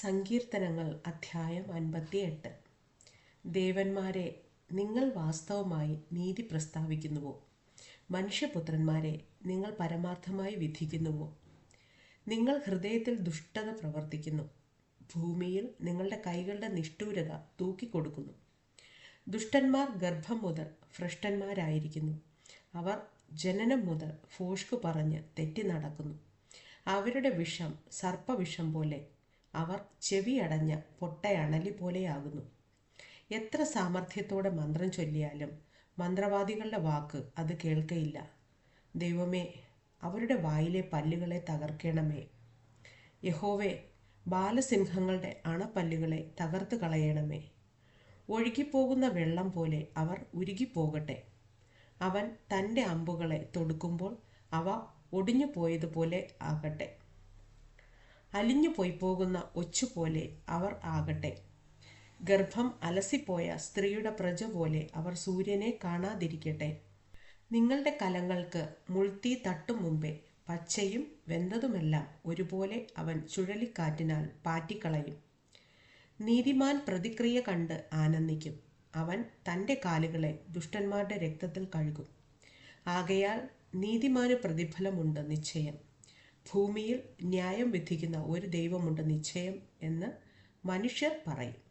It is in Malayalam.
സങ്കീർത്തനങ്ങൾ അധ്യായം അൻപത്തിയെട്ട്. ദേവന്മാരെ നിങ്ങൾ വാസ്തവമായി നീതി പ്രസ്താവിക്കുന്നുവോ? മനുഷ്യപുത്രന്മാരെ നിങ്ങൾ പരമാർത്ഥമായി വിധിക്കുന്നുവോ? നിങ്ങൾ ഹൃദയത്തിൽ ദുഷ്ടത പ്രവർത്തിക്കുന്നു. ഭൂമിയിൽ നിങ്ങളുടെ കൈകളുടെ നിഷ്ഠൂരത തൂക്കിക്കൊടുക്കുന്നു. ദുഷ്ടന്മാർ ഗർഭം മുതൽ ഭ്രഷ്ടന്മാരായിരിക്കുന്നു. അവർ ജനനം മുതൽ ഫോഷ്കു പറഞ്ഞ് തെറ്റി നടക്കുന്നു. അവരുടെ വിഷം സർപ്പവിഷം പോലെ അവർ ചെവിയടഞ്ഞ പൊട്ടയണലി പോലെയാകുന്നു. എത്ര സാമർഥ്യത്തോടെ മന്ത്രം ചൊല്ലിയാലും മന്ത്രവാദികളുടെ വാക്ക് അത് കേൾക്കയില്ല. ദൈവമേ അവരുടെ വായിലെ പല്ലുകളെ തകർക്കണമേ. യഹോവേ ബാലസിംഹങ്ങളുടെ അണപ്പല്ലുകളെ തകർത്ത് കളയണമേ. ഒഴുകിപ്പോകുന്ന വെള്ളം പോലെ അവർ ഉരുകിപ്പോകട്ടെ. അവൻ തന്റെ അമ്പുകളെ തൊടുക്കുമ്പോൾ അവ ഒടിഞ്ഞു പോയതുപോലെ ആകട്ടെ. അലിഞ്ഞു പോയി പോകുന്ന ഒച്ചുപോലെ അവർ ആകട്ടെ. ഗർഭം അലസിപ്പോയ സ്ത്രീയുടെ പ്രജ പോലെ അവർ സൂര്യനെ കാണാതിരിക്കട്ടെ. നിങ്ങളുടെ കലങ്ങൾക്ക് മുൾത്തീ തട്ടും മുമ്പേ പച്ചയും വെന്തതുമെല്ലാം ഒരുപോലെ അവൻ ചുഴലിക്കാറ്റിനാൽ പാറ്റിക്കളയും. നീതിമാൻ പ്രതിക്രിയ കണ്ട് ആനന്ദിക്കും. അവൻ തന്റെ കാലുകളെ ദുഷ്ടന്മാരുടെ രക്തത്തിൽ കഴുകും. ആകയാൽ നീതിമാന് പ്രതിഫലമുണ്ട് നിശ്ചയം. ഭൂമിയിൽ ന്യായം വിധിക്കുന്ന ഒരു ദൈവമുണ്ട് നിശ്ചയം എന്ന് മനുഷ്യർ പറയും.